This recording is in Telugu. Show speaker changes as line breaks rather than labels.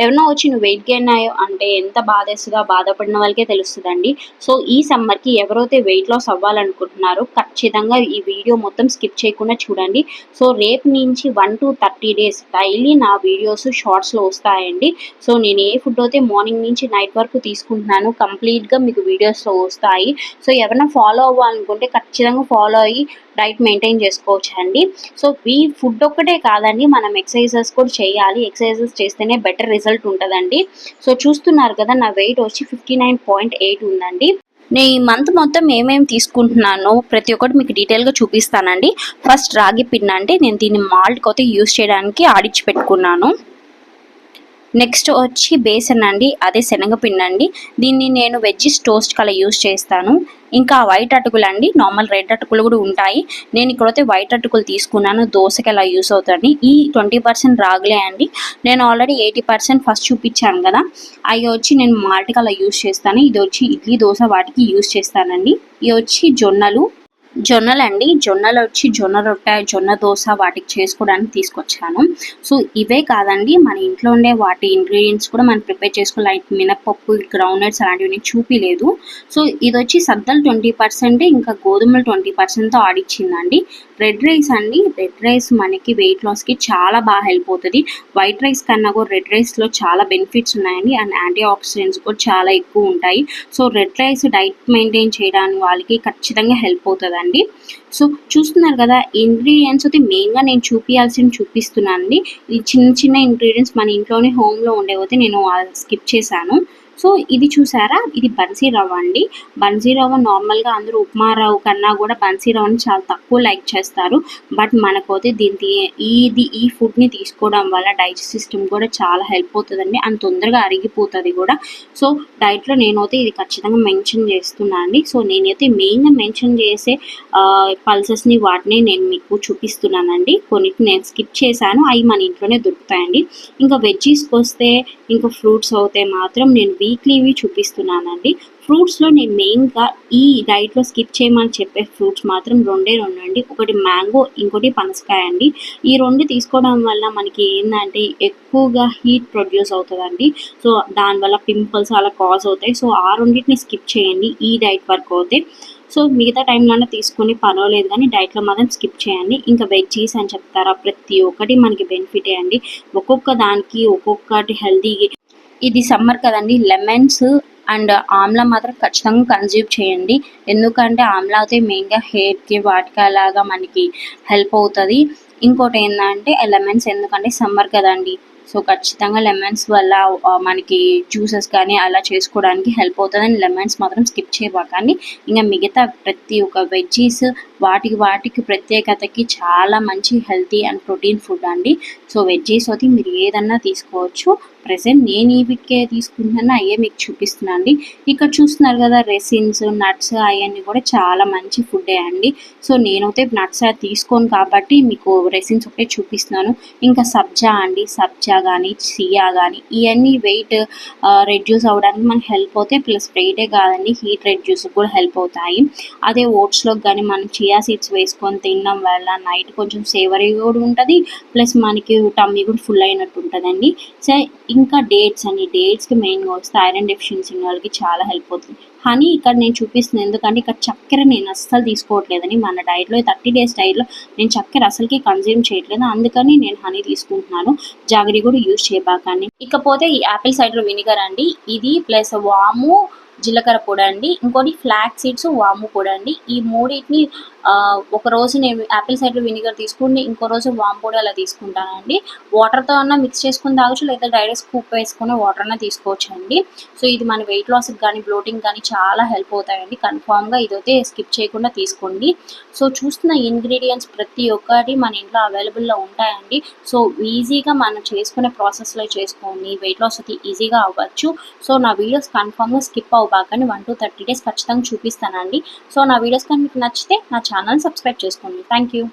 ఎవరినో వచ్చి నువ్వు వెయిట్ గెయిన్ అయ్యో అంటే ఎంత బాధేస్తుందో బాధపడిన వాళ్ళకే తెలుస్తుందండి. సో ఈ సమ్మర్కి ఎవరైతే వెయిట్ లాస్ అవ్వాలనుకుంటున్నారో ఖచ్చితంగా ఈ వీడియో మొత్తం స్కిప్ చేయకుండా చూడండి. సో రేపు నుంచి one to thirty days daily నా వీడియోస్ షార్ట్స్లో వస్తాయండి. సో నేను ఏ ఫుడ్ అయితే మార్నింగ్ నుంచి నైట్ వరకు తీసుకుంటున్నాను కంప్లీట్గా మీకు వీడియోస్లో వస్తాయి. సో ఎవరైనా ఫాలో అవ్వాలనుకుంటే ఖచ్చితంగా ఫాలో అయ్యి డైట్ మెయింటైన్ చేసుకోవచ్చు అండి సో ఈ ఫుడ్ ఒక్కటే కాదండి మనం ఎక్సర్సైజెస్ కూడా చేయాలి. ఎక్సర్సైజెస్ చేస్తేనే బెటర్ రిజల్ట్ ఉంటుందండి. సో చూస్తున్నారు కదా నా వెయిట్ వచ్చి ఫిఫ్టీ నైన్ పాయింట్ ఎయిట్ ఉందండి. నేను ఈ మంత్ మొత్తం ఏమేమి తీసుకుంటున్నానో ప్రతి ఒక్కటి మీకు డీటెయిల్గా చూపిస్తానండి. ఫస్ట్ రాగి పిన్న అంటే నేను దీన్ని మాల్ట్ కొత్త యూస్ చేయడానికి ఆడిచ్చి పెట్టుకున్నాను. నెక్స్ట్ వచ్చి బేసన్ అండి అదే శనగపిండి అండి. దీన్ని నేను వెజ్ టోస్ట్ కల యూస్ చేస్తాను. ఇంకా వైట్ అటుకులు అండి నార్మల్ రెడ్ అటుకులు కూడా ఉంటాయి. నేను ఇక్కడైతే వైట్ అటుకులు తీసుకున్నాను దోశకి ఎలా యూస్ అవుతుంది. ఈ ట్వంటీ పర్సెంట్ రాగులే అండి. నేను ఆల్రెడీ ఎయిటీ పర్సెంట్ ఫస్ట్ చూపించాను కదా. అవి వచ్చి నేను మాల్ట్కి అలా యూస్ చేస్తాను. ఇది వచ్చి ఇడ్లీ దోశ వాటికి యూస్ చేస్తానండి. ఇవి వచ్చి జొన్నలు జొన్నలు అండి. జొన్నలు వచ్చి జొన్న రొట్టె జొన్న దోశ వాటికి చేసుకోవడానికి తీసుకొచ్చాను. సో ఇవే కాదండి. మన ఇంట్లో ఉండే వాటి ఇంగ్రీడియంట్స్ కూడా మనం ప్రిపేర్ చేసుకోవాలి లైక్ మినపప్పు గ్రౌండ్నట్స్ అలాంటివి చూపిలేదు. సో ఇది వచ్చి సద్దలు ట్వంటీ పర్సెంట్ ఇంకా గోధుమలు ట్వంటీ పర్సెంట్తో ఆడిచ్చిందండి రెడ్ రైస్ అండి. రెడ్ రైస్ మనకి వెయిట్ లాస్కి చాలా బాగా హెల్ప్ అవుతుంది. వైట్ రైస్ కన్నా కూడా రెడ్ రైస్లో చాలా బెనిఫిట్స్ ఉన్నాయండి. అండ్ యాంటీ ఆక్సిడెంట్స్ కూడా చాలా ఎక్కువ ఉంటాయి. So red rice diet maintain చేయడానికి వాళ్ళకి ఖచ్చితంగా హెల్ప్ అవుతుంది కదండి సో చూస్తున్నారు కదా ఇంగ్రీడియంట్స్ అయితే మెయిన్గా నేను చూపించాల్సింది చూపిస్తున్నాను అండి ఈ చిన్న చిన్న ఇంగ్రీడియంట్స్ మన ఇంట్లోనే హోమ్లో ఉండేవైతే నేను స్కిప్ చేశాను. సో ఇది చూసారా? ఇది బన్సీ రవ్వ అండి. బన్సీ రవ్వ నార్మల్గా అందరూ ఉప్మా రవ్వ కన్నా కూడా బన్సీ రవ్వని చాలా తక్కువ లైక్ చేస్తారు. బట్ మనకైతే దీనికి ఇది ఈ ఫుడ్ని తీసుకోవడం వల్ల డైజెస్ట్ సిస్టమ్ కూడా చాలా హెల్ప్ అవుతుందండి. అంత తొందరగా అరిగిపోతుంది కూడా. సో డైట్లో నేనైతే ఇది ఖచ్చితంగా మెన్షన్ చేస్తున్నాను అండి. సో నేనైతే మెయిన్గా మెన్షన్ చేసే పల్సెస్ని వాటిని నేను మీకు చూపిస్తున్నానండి. కొన్నిటిని నేను స్కిప్ చేశాను. అవి మన ఇంట్లోనే దొరుకుతాయండి. ఇంకా వెజ్జీస్కి వస్తే ఇంకా ఫ్రూట్స్ అయితే మాత్రం నేను వీక్లీవి చూపిస్తున్నానండి. ఫ్రూట్స్లో నేను మెయిన్గా ఈ డైట్లో స్కిప్ చేయమని చెప్పే ఫ్రూట్స్ మాత్రం రెండే రెండు అండి ఒకటి మ్యాంగో ఇంకోటి పనసకాయ అండి. ఈ రెండు తీసుకోవడం వల్ల మనకి ఏంటంటే ఎక్కువగా హీట్ ప్రొడ్యూస్ అవుతుందండి. సో దానివల్ల పింపుల్స్ అలా కాజ్ అవుతాయి. సో ఆ రెండింటిని స్కిప్ చేయండి ఈ డైట్ వరకు అయితే. సో మిగతా టైంలోనే తీసుకొని పర్వాలేదు కానీ డైట్లో మాత్రం స్కిప్ చేయండి. ఇంకా వెజ్జీస్ అని చెప్తారా? ప్రతి ఒక్కటి మనకి బెనిఫిటే అండి. ఒక్కొక్క దానికి ఒక్కొక్కటి హెల్తీ ఇది సమ్మర్ కదండి. లెమన్స్ అండ్ ఆమ్లా మాత్రం ఖచ్చితంగా కన్జ్యూమ్ చేయండి. ఎందుకంటే ఆమ్లా అయితే మెయిన్గా హెయిర్కి వాటికి అలాగా మనకి హెల్ప్ అవుతుంది. ఇంకోటి ఏంటంటే లెమన్స్ ఎందుకంటే సమ్మర్ కదండి. సో ఖచ్చితంగా లెమన్స్ వల్ల మనకి జ్యూసెస్ కానీ అలా చేసుకోవడానికి హెల్ప్ అవుతుందని లెమన్స్ మాత్రం స్కిప్ చేయబాకండి. ఇంకా మిగతా ప్రతి ఒక్క వెజ్జీస్ వాటికి వాటికి ప్రత్యేకతకి చాలా మంచి హెల్తీ అండ్ ప్రోటీన్ ఫుడ్ అండి. సో వెజ్జీస్ అయితే మీరు ఏదన్నా తీసుకోవచ్చు. ప్రజెంట్ నేను ఇవికే తీసుకుంటున్నా అయ్యే మీకు చూపిస్తున్నాను అండి ఇక్కడ చూస్తున్నారు కదా రెసిన్స్ నట్స్ అవన్నీ కూడా చాలా మంచి ఫుడ్డే అండి. సో నేనైతే నట్స్ తీసుకోను కాబట్టి మీకు రెసిన్స్ ఒకటే చూపిస్తున్నాను. ఇంకా సబ్జా అండి సబ్జా కానీ సియా కానీ ఇవన్నీ వెయిట్ రెడ్యూస్ అవ్వడానికి మనకి హెల్ప్ అవుతాయి. ప్లస్ వెయిటే కాదండి హీట్ రెడ్యూస్ కూడా హెల్ప్ అవుతాయి. అదే ఓట్స్లో కానీ మనం చియా సీడ్స్ వేసుకొని తినడం వల్ల నైట్ కొంచెం సేవరీ కూడా ఉంటుంది. ప్లస్ మనకి టమ్మీ కూడా ఫుల్ అయినట్టు ఉంటుందండి. సో ఇంకా డేట్స్ అండి. డేట్స్కి మెయిన్గా వస్తే ఐరన్ డెఫిషియన్సీ వాళ్ళకి చాలా హెల్ప్ అవుతుంది. హనీ ఇక్కడ నేను చూపిస్తున్నాను ఎందుకంటే ఇక్కడ చక్కెర నేను అస్సలు తీసుకోవట్లేదని మన డైట్లో థర్టీ డేస్ డైట్లో నేను చక్కెర అసలుకి కన్జ్యూమ్ చేయట్లేదు. అందుకని నేను హనీ తీసుకుంటున్నాను. జాగరి కూడా యూజ్ చేయబాకండి ఇకపోతే ఈ యాపిల్ సైడ్లో వినిగర్ అండి. ఇది ప్లస్ వాము జీలకర్ర పొడి అండి. ఇంకోటి ఫ్లాక్ సీడ్స్ వాము పొడి అండి. ఈ మూడింటిని ఒక రోజు నేను యాపిల్ సైడర్ వినిగర్ తీసుకుని ఇంకో రోజు వామ్ పొడి అలా తీసుకుంటానండి. వాటర్తో అన్న మిక్స్ చేసుకుని తాగొచ్చు లేదా డైరెక్ట్ స్కూప్ వేసుకుని వాటర్ అన్న తీసుకోవచ్చు అండి. సో ఇది మన వెయిట్ లాస్కి కానీ బ్లోటింగ్ కానీ చాలా హెల్ప్ అవుతాయండి. కన్ఫామ్గా ఇదైతే స్కిప్ చేయకుండా తీసుకోండి. సో చూస్తున్న ఇంగ్రీడియంట్స్ ప్రతి ఒక్కటి మన ఇంట్లో అవైలబుల్లో ఉంటాయండి. సో ఈజీగా మనం చేసుకునే ప్రాసెస్లో చేసుకోండి. వెయిట్ లాస్ అయితే ఈజీగా అవ్వచ్చు. సో నా వీడియోస్ కన్ఫామ్గా స్కిప్ అవ్వబాకండి వన్ టు థర్టీ డేస్ ఖచ్చితంగా చూపిస్తానండి. సో నా వీడియోస్ కానీ మీకు నచ్చితే నా ఛానల్ సబ్స్క్రైబ్ చేసుకోండి. Thank you